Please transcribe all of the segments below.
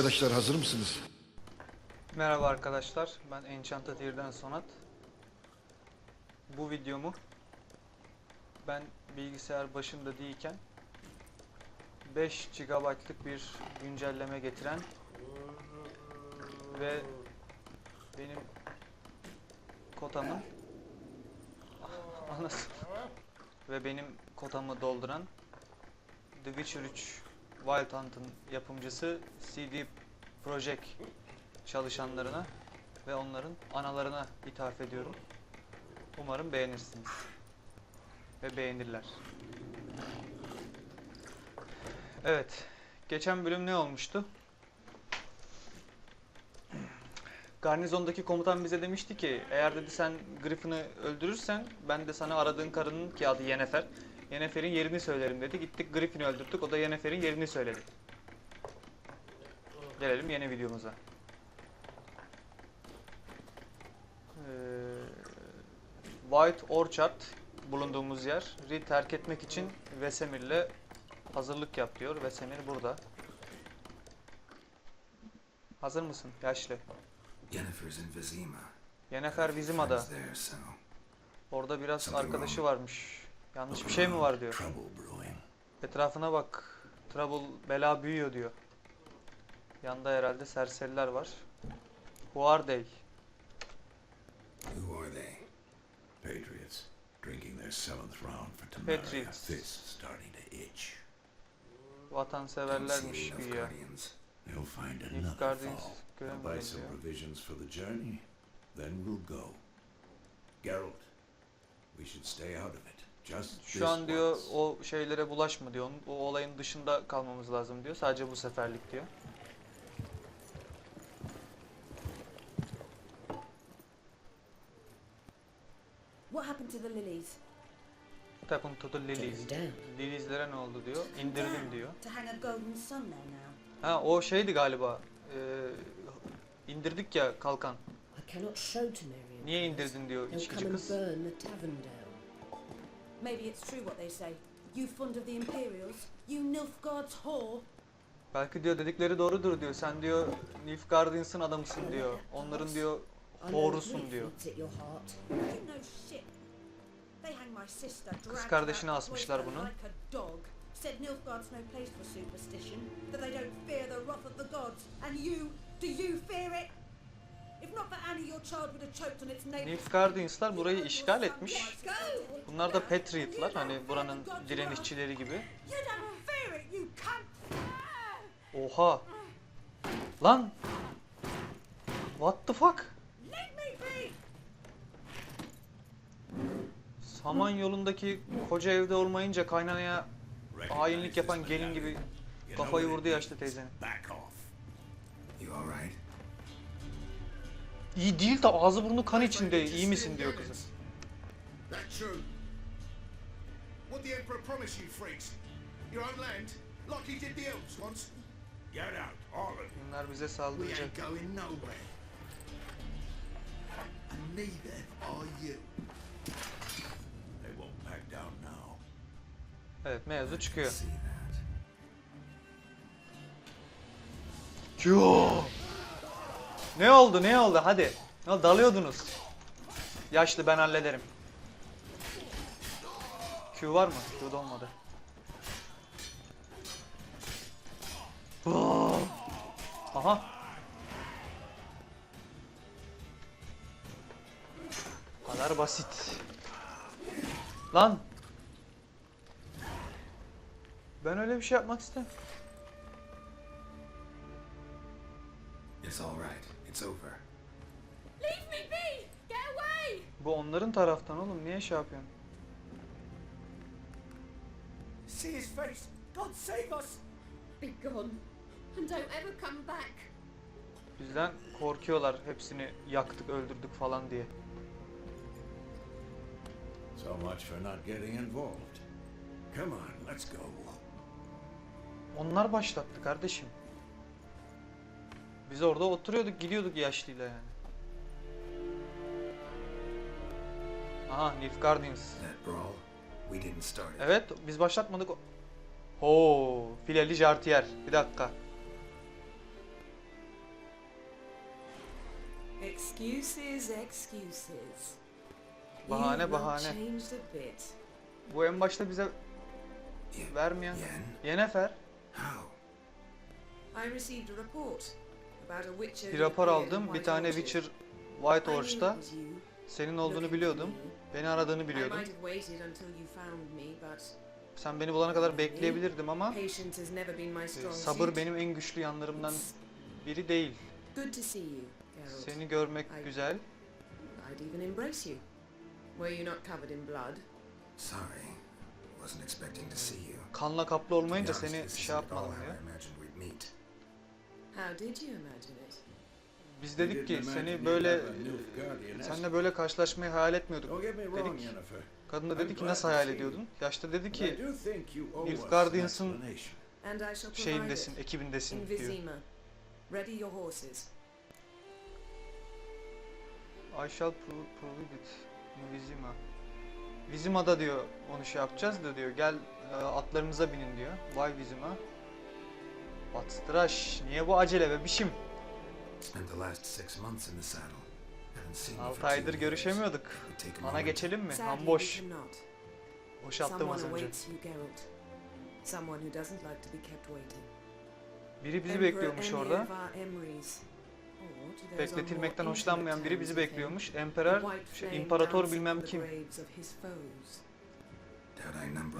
Arkadaşlar hazır mısınız? Merhaba arkadaşlar, ben Enchanted Ear'den Sonat. Bu videomu ben bilgisayar başında değilken 5 GB'lık bir güncelleme getiren ve benim kotamın anasını ve benim kotamı dolduran The Witcher 3 Wild Hunt'ın yapımcısı CD Projekt çalışanlarına ve onların analarına ithaf ediyorum. Umarım beğenirsiniz. Ve beğenirler. Evet. Geçen bölüm ne olmuştu? Garnizondaki komutan bize demişti ki eğer dedi sen Griffin'ı öldürürsen ben de sana aradığın karının ki adı Yennefer. Yennefer'in yerini söylerim dedi. Gittik Griffin'i öldürdük. O da Yennefer'in yerini söyledi. Gelelim yeni videomuza. Ee, White Orchard bulunduğumuz yeri terk etmek için Vesemir'le hazırlık yap diyor. Vesemir burada. Hazır mısın yaşlı? Yennefer bizim ada. Friends there, so Orada biraz arkadaşı varmış. Yanlış bir şey mi var diyor. Etrafına bak. Trouble, bela büyüyor diyor. Yanda herhalde serseriler var. Who are they? Who are they? Patriots, drinking their seventh round for. Patriots. This starting to itch. Vatanseverlermiş güya. They'll find another fall. I'll buy some provisions for the journey, then we'll go. Geralt, we should stay out of it. Just Şu an diyor once. o şeylere bulaşma diyor. O olayın dışında kalmamız lazım diyor. Sadece bu seferlik diyor. What happened to the lilies? Tapın to the lilies. Lilies'lere ne oldu diyor. İndirdim diyor. Ha o şeydi galiba. Ee, indirdik ya kalkan. Niye indirdin diyor içkici kız. Maybe it's true what they say. You fond of the Imperials? You Nilfgaard's whore? Belki diyor dedikleri doğrudur diyor. Sen diyor Nilfgaardians'ın adamısın diyor. Onların diyor grief diyor. out the asmışlar bunu. Said Nilfgaard's no place for superstition. That they don't fear the wrath of the gods. And you, do you fear it? If not for Annie, your child would have choked on its neighbor. Nilfgaardians'lar burayı işgal etmiş. Bunlar da Patriot'lar hani buranın direnişçileri gibi. Oha. Lan. What the fuck? Let me be! Saman yolundaki koca evde olmayınca kaynanaya hainlik yapan gelin gibi kafayı vurdu yaşlı teyzenin. İyi değil de ağzı burnu kan içinde. İyi misin diyor kızı. True. What the Emperor promised you freaks? Your own land, like he did the elves once? Get out, all of you. Bunlar bize We saldıracak. ain't going nowhere. And neither are you. They won't back down now. Evet mevzu çıkıyor. Yo. Ne oldu ne oldu hadi. Ya dalıyordunuz. Yaşlı ben hallederim. Q var mı? Q'da olmadı. Aha. Bu kadar basit. Lan. Ben öyle bir şey yapmak istemiyorum. It's all right. It's over. Leave me be! Get away! Bu onların taraftan oğlum. Niye şey yapıyorsun? See his face. God save us! Be gone and don't ever come back. Bizden korkuyorlar. Hepsini yaktık, öldürdük falan diye. So much for not getting involved. Come on, let's go. Onlar başlattı kardeşim. Biz orada oturuyorduk, gidiyorduk yaşlıyla yani. Aha, Nilfgaardians. Evet, biz başlatmadık. Oo, fileli jartiyer. Bir dakika. Excuses, excuses. Bahane, bahane. Bu en başta bize Ye- vermeyen Yen? Yennefer How? I received a report bir rapor aldım. Bir tane. Witcher White you, senin olduğunu biliyordum. Beni aradığını biliyordum. Sen beni bulana kadar bekleyebilirdim ama e, sabır benim en güçlü yanlarımdan biri değil. Seni görmek güzel. I'd even embrace you. Were you not covered in blood? Sorry. Wasn't expecting to see you. Kanla kaplı olmayınca seni şey yapmadım diyor. How did you imagine it? Biz dedik ki seni böyle senle böyle karşılaşmayı hayal etmiyorduk. Dedik. Kadın da dedi ki nasıl hayal ediyordun? Yaşta dedi ki Nilfgaardians'ın provide şeyindesin, ekibindesin In diyor. I shall prove it. in Vizima. Vizima'da diyor onu şey yapacağız da diyor gel e, atlarımıza binin diyor. Vay Vizima. What's the rush? Niye bu acele be you 6 for two aydır görüşemiyorduk. Ana geçelim mi? Ham boş. Boşalttım Someone az önce. Biri bizi bekliyormuş orada. Bekletilmekten hoşlanmayan biri bizi bekliyormuş. Emperor, şey, imparator bilmem kim.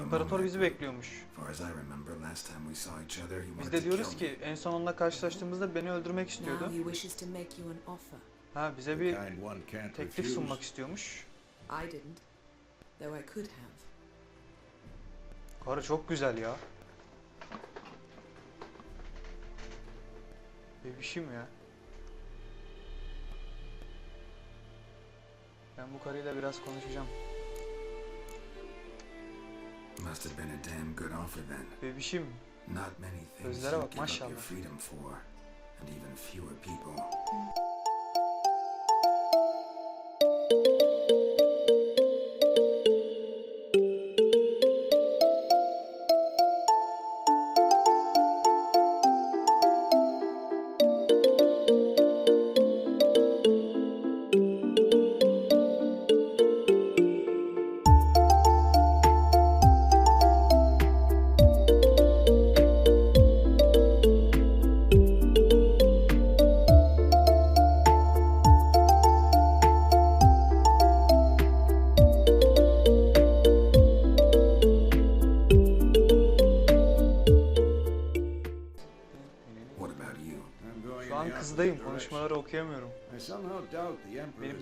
İmparator bizi bekliyormuş. Far as I remember, last time we saw each other, he Biz de to diyoruz ki en son onunla karşılaştığımızda beni öldürmek istiyordu. Ha bize bir teklif sunmak istiyormuş. I didn't, though I could have. Karı çok güzel ya. Bebişim ya. Ben bu karıyla biraz konuşacağım. Must have been a damn good offer then. Bebişim. Not many things you give up your freedom for, and even fewer people.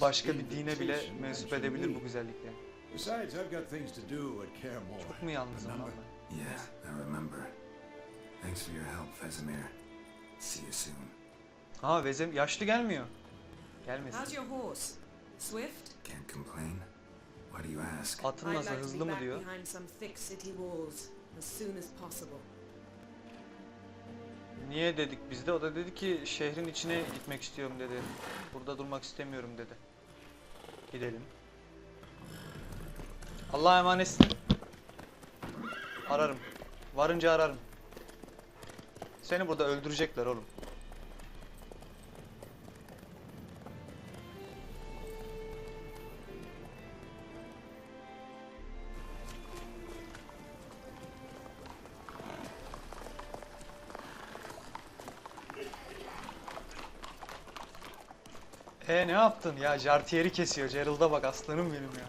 Başka bir dine bile mensup edebilir bu güzellikle. Besides, I've got things to do at Kaer Morhen. Çok mu yalnızım ben? Yeah, I remember. Thanks for your help, Vesemir. See you soon. Ha Vezem yaşlı gelmiyor. How's Gelmesin. your horse? Swift? Can't complain. Why do you ask? Atın nasıl hızlı mı diyor. behind some thick city walls as soon as possible. Niye dedik biz de. O da dedi ki şehrin içine gitmek istiyorum dedi. Burada durmak istemiyorum dedi. Gidelim. Allah'a emanetsin. Ararım. Varınca ararım. Seni burada öldürecekler oğlum. E ne yaptın ya? Jartier'i kesiyor. Gerald'a bak aslanım benim ya.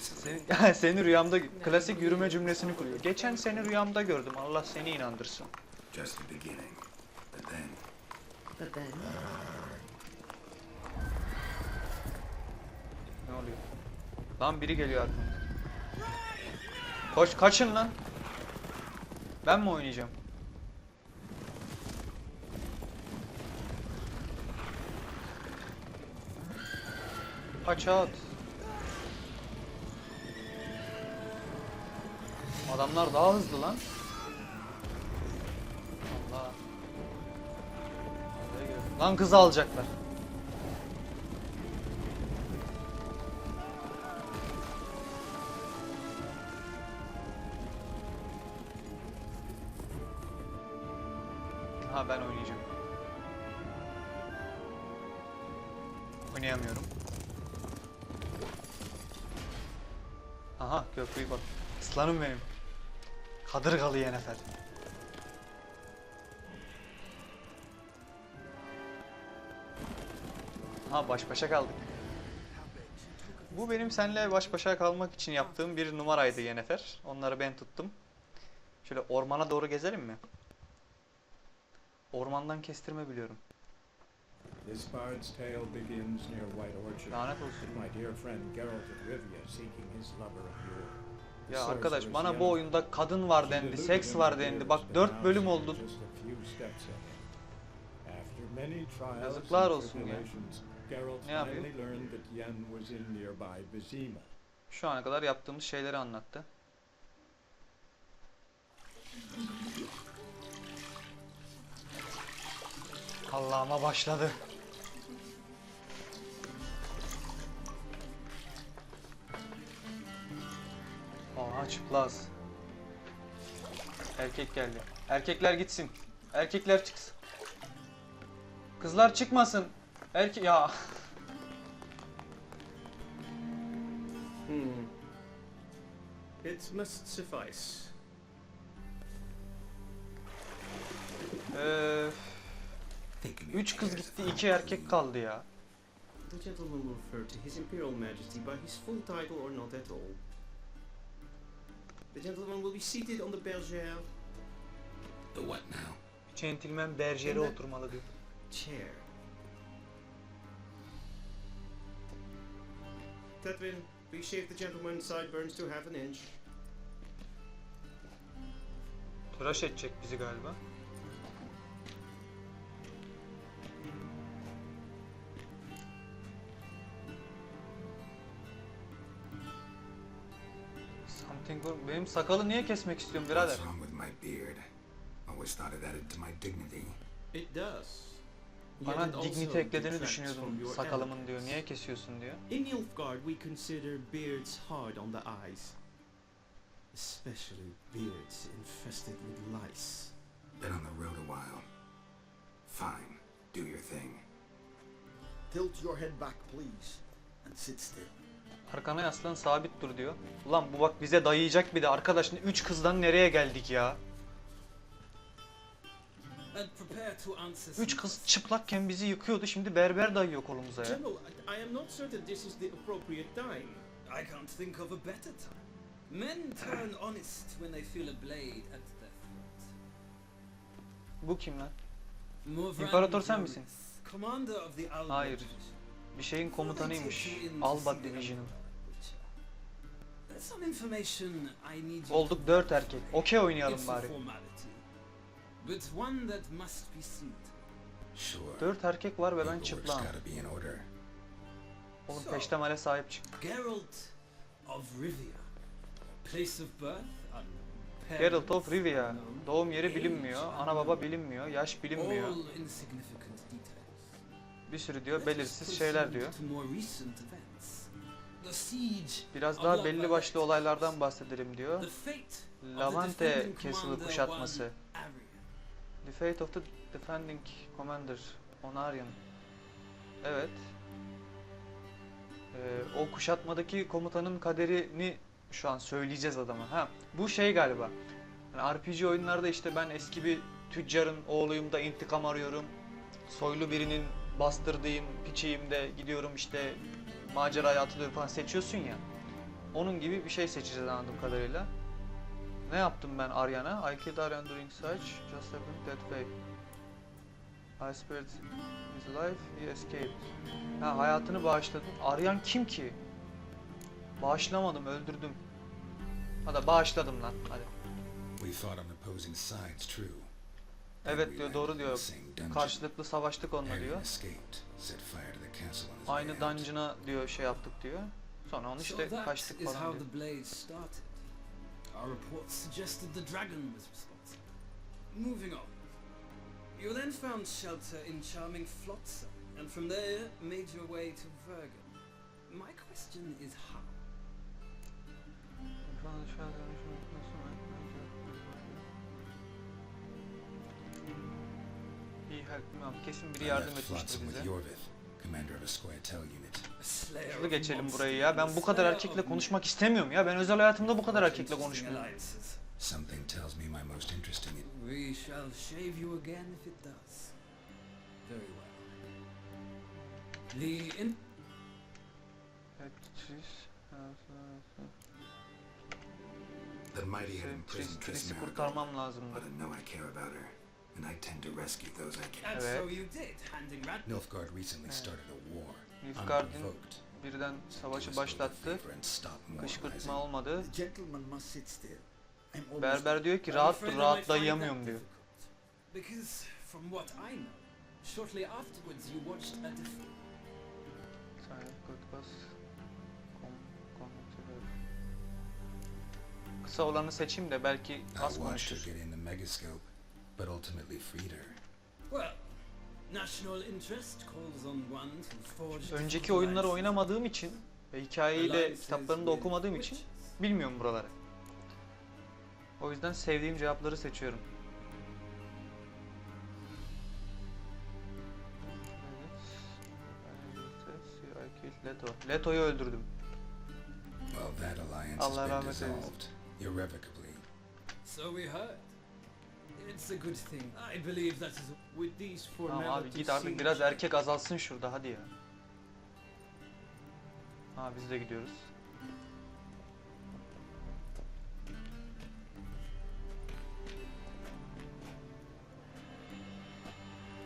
Seni, seni rüyamda klasik yürüme cümlesini kuruyor. Geçen seni rüyamda gördüm. Allah seni inandırsın. Just the beginning. But then, But then, Ne oluyor? Lan biri geliyor arkamdan. Koş kaçın lan. Ben mi oynayacağım? Kaç at. Adamlar daha hızlı lan. Allah. Lan kızı alacaklar. Aslanım benim. Kadırgalı Yennefer. Ha baş başa kaldık. Bu benim seninle baş başa kalmak için yaptığım bir numaraydı Yennefer. Onları ben tuttum. Şöyle ormana doğru gezelim mi? Ormandan kestirme biliyorum. This bard's tale begins near White Orchard. Lanet olsun. My dear friend Geralt of Rivia seeking his lover of yore. Ya arkadaş bana bu oyunda kadın var dendi, seks var dendi. Bak 4 bölüm oldu. Yazıklar olsun ya. Ne yapıyor? Şu ana kadar yaptığımız şeyleri anlattı. Allah'ıma başladı. Aha çıplaz. Erkek geldi. Erkekler gitsin. Erkekler çıksın. Kızlar çıkmasın. Erkek ya. Hmm. It must suffice. Ee, üç kız gitti, iki erkek kaldı ya. The gentleman will refer to His Imperial Majesty by his full title or not at all. The gentleman will be seated on the bergère The what now? Centilmen berjere oturmalı diyor. chair. Tetwin, please shave the gentleman's sideburns to half an inch. Tıraş edecek bizi galiba. Benim sakalı niye kesmek istiyorsun birader? What's wrong with my beard? Always thought it added to my dignity. It does. Bana dignity eklediğini düşünüyordum from your sakalımın diyor. Niye kesiyorsun diyor. In Nilfgaard, we consider beards hard on the eyes. Especially beards infested with lice. Been on the road a while. Fine. Do your thing. Tilt your head back, please, and sit still. Arkana yaslan sabit dur diyor. Ulan bu bak bize dayayacak bir de arkadaş. Üç kızdan nereye geldik ya? Üç kız çıplakken bizi yıkıyordu. Şimdi berber dayıyor kolumuza ya. General, I, I am not certain this is the appropriate time. I can't think of a better time. Men turn honest when they feel a blade at their throat. Bu kim lan? İmparator sen misin? Hayır. Bir şeyin komutanıymış. Alba Division'ın. Olduk dört erkek. Okey oynayalım bari. Dört erkek var ve ben çıplağım. Oğlum peştemale sahip çık. Geralt of Rivia. Place of birth. Geralt of Rivia. Doğum yeri bilinmiyor. Ana baba bilinmiyor. Yaş bilinmiyor. Bir sürü diyor belirsiz şeyler diyor. Biraz daha belli başlı olaylardan bahsedelim diyor. Defending Castle'ı kuşatması. The Fate of the Defending Commander Onarian. Evet. Ee, o kuşatmadaki komutanın kaderini şu an söyleyeceğiz adama. Ha, bu şey galiba. Yani RPG oyunlarda işte ben eski bir tüccarın oğluyum da intikam arıyorum. Soylu birinin bastırdığım piçiyim de gidiyorum işte maceraya atılıyorum falan seçiyorsun ya. Onun gibi bir şey seçeceğiz anladığım kadarıyla. Ne yaptım ben Arya'na? I killed Aryan during such, just happened that way. I spared his life, he escaped. Ha hayatını bağışladın. Aryan kim ki? Bağışlamadım, öldürdüm. Hadi bağışladım lan, hadi. We fought on opposing sides, true. Evet diyor, doğru diyor. Karşılıklı savaştık onunla diyor. Aynı dungeon'a diyor şey yaptık diyor. Sonra onu işte kaçtık falan diyor. the blade started. Our reports suggested the dragon was responsible. Moving on. You then found shelter in charming Flotsam, and from there made your way to Vergen. My question is how? İyi help. Kesin biri yardım etmiştir bize. with Yorvith, commander of a Squaretel unit. A slayer Hızlı geçelim burayı ya. Ben bu kadar erkekle konuşmak istemiyorum ya. Ben özel hayatımda bu kadar men. erkekle konuşmuyorum. Something tells me my most interesting. We shall shave you again if it does. Very well. The in- mighty have Tris- imprisoned kurtarmam lazım. but I know I care about her, and I tend to rescue those I can. and Evet. so you did, handing Rat. Nilfgaard recently started a war. Nilfgaard'ın Unprovoked. birden savaşı başlattı. and stop Kışkırtma olmadı. The gentleman must sit still. I'm almost Berber diyor ki rahat dur I rahat might find dayayamıyorum that diyor. Because from what I know, shortly afterwards you watched a different. Kısa olanı seçeyim de belki I az watched her konuşur. get in the megascope, but ultimately freed her. Well, national interest calls on one to forge. Önceki oyunları oynamadığım için ve hikayeyi de kitaplarını da okumadığım için bilmiyorum buraları. O yüzden sevdiğim cevapları seçiyorum. Leto. Leto'yu öldürdüm. Allah rahmet eylesin. irrevocably. So we heard. It's a good thing. I believe that is. With these Tamam abi git artık biraz erkek azalsın şurada hadi ya. Ha biz de gidiyoruz.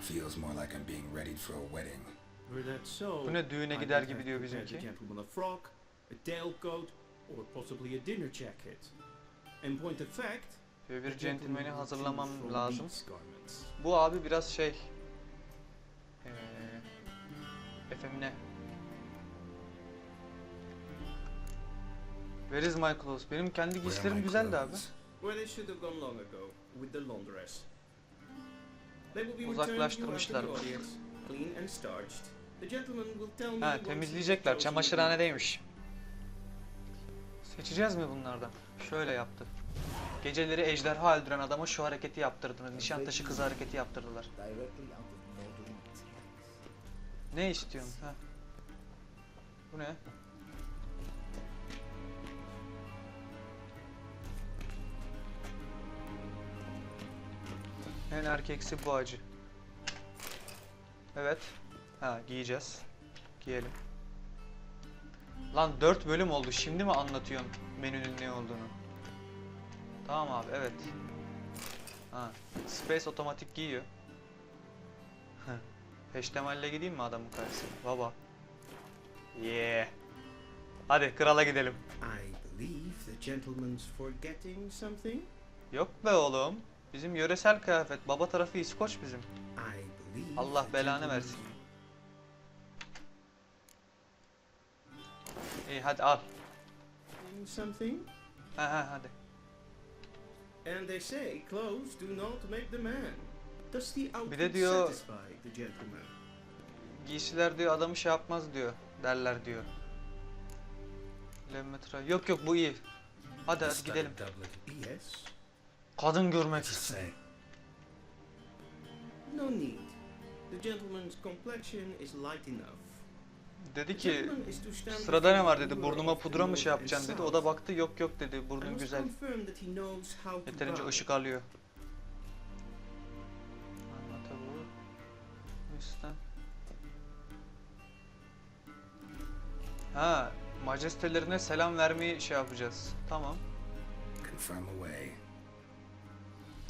Feels more like I'm being readied for a wedding. Bu ne düğüne gider gibi diyor bizimki. a frock, a tailcoat, or possibly a dinner jacket. In point of fact, Şöyle bir centilmeni hazırlamam lazım. Bu abi biraz şey... Eee... Efemine. Where is my clothes? Benim kendi giysilerim güzeldi abi. Uzaklaştırmışlar the bunu. audience, clean and starched. The gentleman will tell me Ha temizleyecekler. Çamaşırhanedeymiş. Seçeceğiz mi bunlardan? Şöyle yaptı. Geceleri ejderha öldüren adama şu hareketi yaptırdılar. Nişantaşı kızı hareketi yaptırdılar. Ne istiyorsun? Ha. Bu ne? En erkeksi bu acı. Evet. Ha giyeceğiz. Giyelim. Lan 4 bölüm oldu. Şimdi mi anlatıyorsun menünün ne olduğunu? Tamam abi evet. Ha. Space otomatik giyiyor. Peştemalle gideyim mi adamın karşısına? Baba. Yeah. Hadi krala gidelim. I believe the gentleman's forgetting something. Yok be oğlum. Bizim yöresel kıyafet. Baba tarafı İskoç bizim. Allah belanı versin. İyi hadi al. Something. Ha ha hadi. And they say clothes do not make the man. Does the outfit diyor- satisfy the gentleman? Giysiler diyor adamı şey yapmaz diyor. Derler diyor. Lemetra. Yok yok bu iyi. Hadi hadi gidelim. doublet. Kadın görmek istiyorum. No need. The gentleman's complexion is light enough. Dedi The ki sırada ne var dedi. Burnuma pudra mı şey yapacaksın dedi. O da baktı yok yok dedi. Burnun güzel. Yeterince ışık alıyor. Ha, majestelerine selam vermeyi şey yapacağız. Tamam. Confirm away.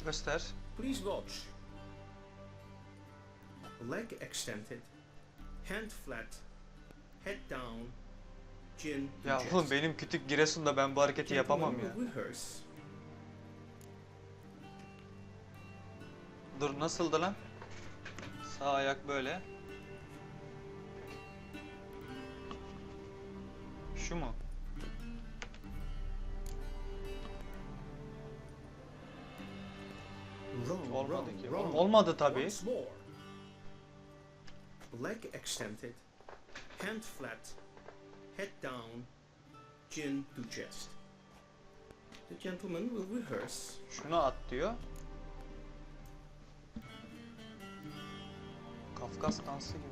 Göster. Please watch. Leg extended, hand flat, head down, chin Ya oğlum benim kütük Giresun'da ben bu hareketi yapamam ya. Gentleman will rehearse. Dur nasıldı lan? Sağ ayak böyle. Şu mu? Wrong, Olmadı wrong, ki. wrong. Olmadı tabii. Once more. Leg extended, hand flat, head down, chin to chest. The gentleman will rehearse. Şunu at diyor. Kafkas dansı gibi.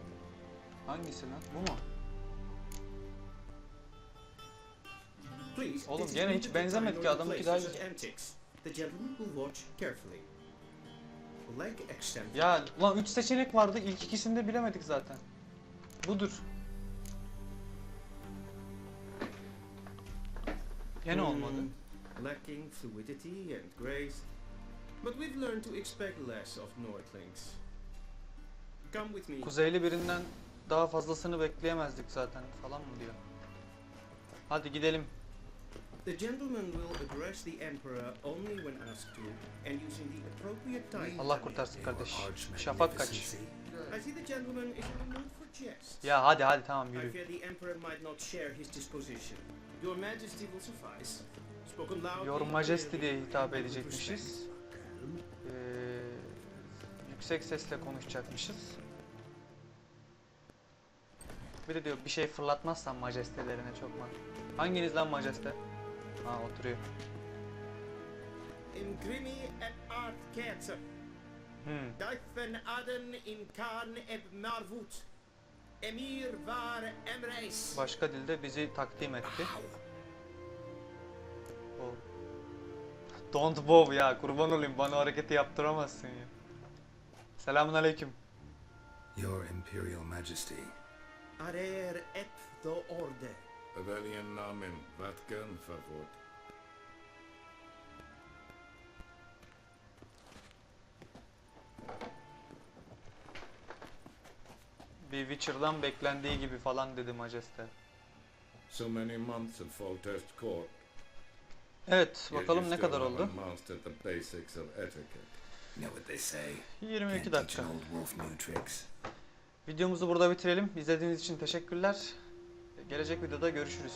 Hangisi lan? Bu mu? Please, Oğlum gene hiç benzemedi ki, adamınki daha. The gentleman will watch carefully. Leg extended. Ya ulan 3 seçenek vardı. İlk ikisini de bilemedik zaten. Budur. Gene olmadı. Hmm, Lacking fluidity and grace. But we've learned to expect less of Nordlings. Come with me. Kuzeyli birinden daha fazlasını bekleyemezdik zaten falan mı diyor. Hadi gidelim. The gentleman will address the Emperor only when asked to, and using the appropriate time. Allah kurtarsın kardeş. Şafak kaç. I see the gentleman is in the mood. Ya hadi hadi tamam yürü. Your Majesty diye hitap edecekmişiz. Ee, yüksek sesle konuşacakmışız. Bir de diyor bir şey fırlatmazsan majestelerine çok man. Hanginiz lan majeste? Ha oturuyor. Ingrimi et art cancer. Hmm. Duifen aden in karn eb marvut. Emir var emreis. Başka dilde bizi takdim etti. Don't bow ya kurban olayım bana hareketi yaptıramazsın ya. Selamun aleyküm. Your Imperial Majesty. Arer et the orde. Avelian namen, Vatkan favor. Bir Witcher'dan beklendiği gibi falan dedi majeste. So many months at Foltest Court. Evet bakalım ne kadar oldu. mastered the basics of etiquette. Know what they say. 22 Can't teach dakika. an old wolf new tricks. Videomuzu burada bitirelim. İzlediğiniz için teşekkürler. Gelecek videoda görüşürüz.